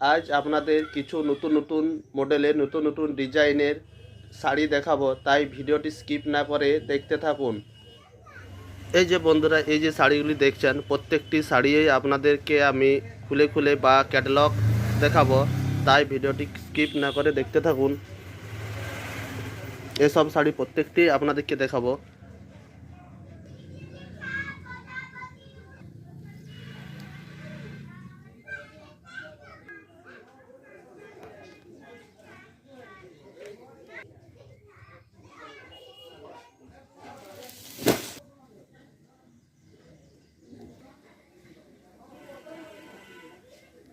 আজ আপনাদের কিছু নতুন নতুন মডেলের, নতুন নতুন ডিজাইনের শাড়ি দেখাবো, তাই ভিডিওটি স্কিপ না করে দেখতে থাকুন। এই যে বন্ধুরা, এই যে শাড়িগুলি দেখছেন, প্রত্যেকটি শাড়িই আপনাদেরকে আমি খুলে খুলে বা ক্যাটালগ দেখাবো, তাই ভিডিওটি স্কিপ না করে দেখতে থাকুন। এসব শাড়ি প্রত্যেকটি আপনাদেরকে দেখাবো।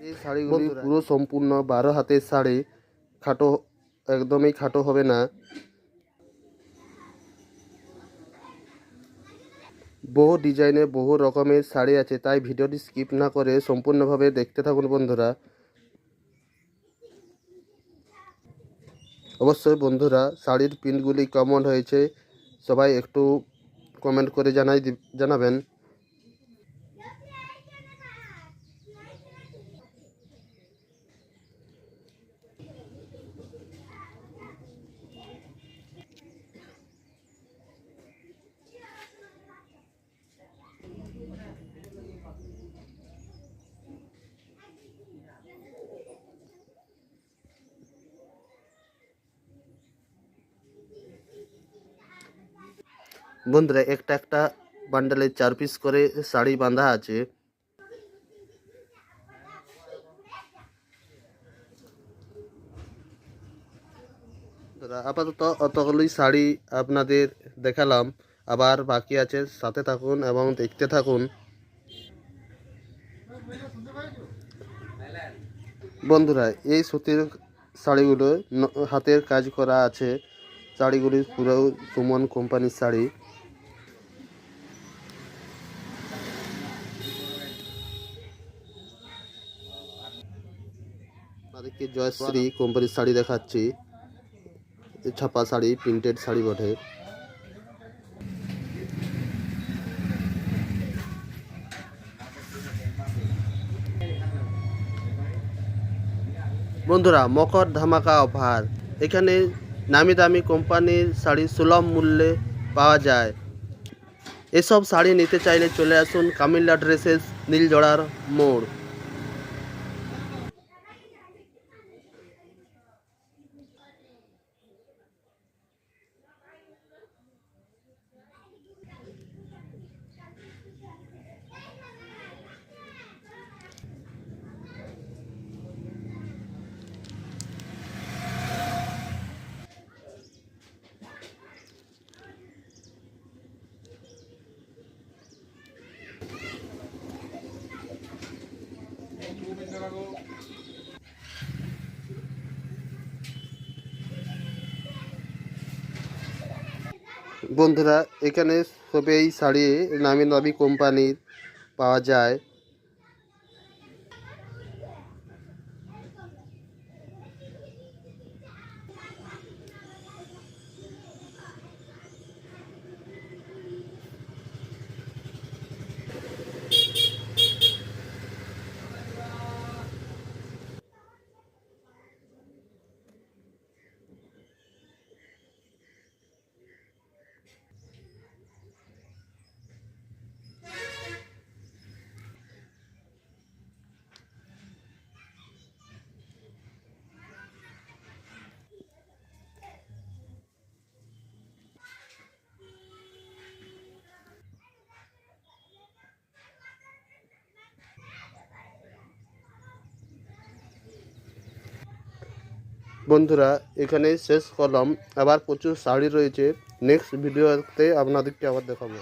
এই শাড়িগুলি পুরো সম্পূর্ণ বারো হাতের শাড়ি খাটো একদমই খাটো হবে না। বহু ডিজাইনে বহু রকমের শাড়ি আছে তাই ভিডিওটি স্কিপ না করে সম্পূর্ণভাবে দেখতে থাকুন বন্ধুরা। অবশ্যই বন্ধুরা শাড়ির প্রিন্টগুলি কেমন হয়েছে সবাই একটু কমেন্ট করে জানাই জানাবেন। বন্ধুরা, একটা একটা বান্ডেলে চার পিস করে শাড়ি বাঁধা আছে। আপাতত অতগুলোই শাড়ি আপনাদের দেখালাম। আবার বাকি আছে, সাথে থাকুন এবং দেখতে থাকুন। বন্ধুরা, এই সুতির শাড়িগুলো হাতের কাজ করা আছে। শাড়িগুলি পুরো সুমন কোম্পানির শাড়ি। তাদেরকে জয়শ্রী কোম্পানির শাড়ি দেখাচ্ছি। ছাপা শাড়ি, প্রিন্টেড শাড়ি বটে। বন্ধুরা, মকর ধামাকা অফার। এখানে নামি দামি কোম্পানির শাড়ি সুলভ মূল্যে পাওয়া যায়। এসব শাড়ি নিতে চাইলে চলে আসুন কামিল্লা ড্রেসেস নীলজড়ার মোড়। বন্ধুরা এখানে সবেই শাড়ি নামি দামি কোম্পানির পাওয়া যায়। বন্ধুরা এখানে শেষ করলাম আবার প্রচুর শাড়ি রয়েছে। নেক্সট ভিডিওতে আপনাদেরকে আবার দেখাবো।